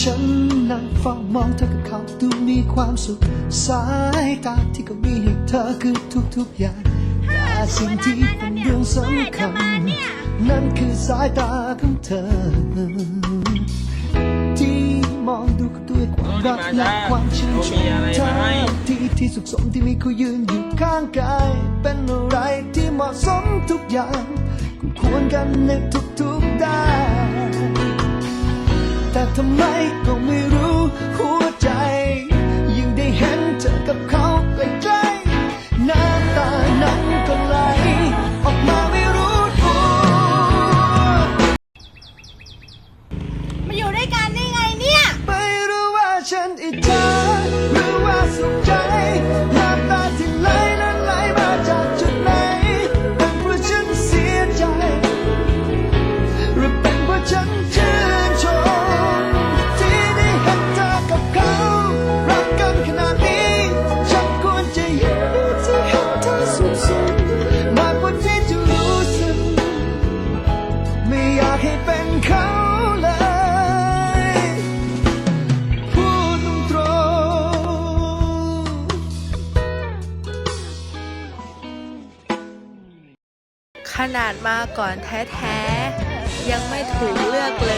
ฉันนั่งเฝ้ามองเธอกับเขาดูมีความสุข สายตาที่เขามีให้เธอคือทุกๆอย่างแต่สิ่งที่เป็นเรื่องสำคัญ นั่นคือสายตาของเธอ มองดูด้วยความรักและความชื่นชมเธอที่ที่สุขสมที่มีเขายืนอยู่ข้างกาย เป็นอะไรที่เหมาะสมทุกอย่างคู่ควรกันในทุกๆด้านแต่ทำไมก็ ขนาดมาก่อนแท้ๆ ยังไม่ถูกเลือกเลย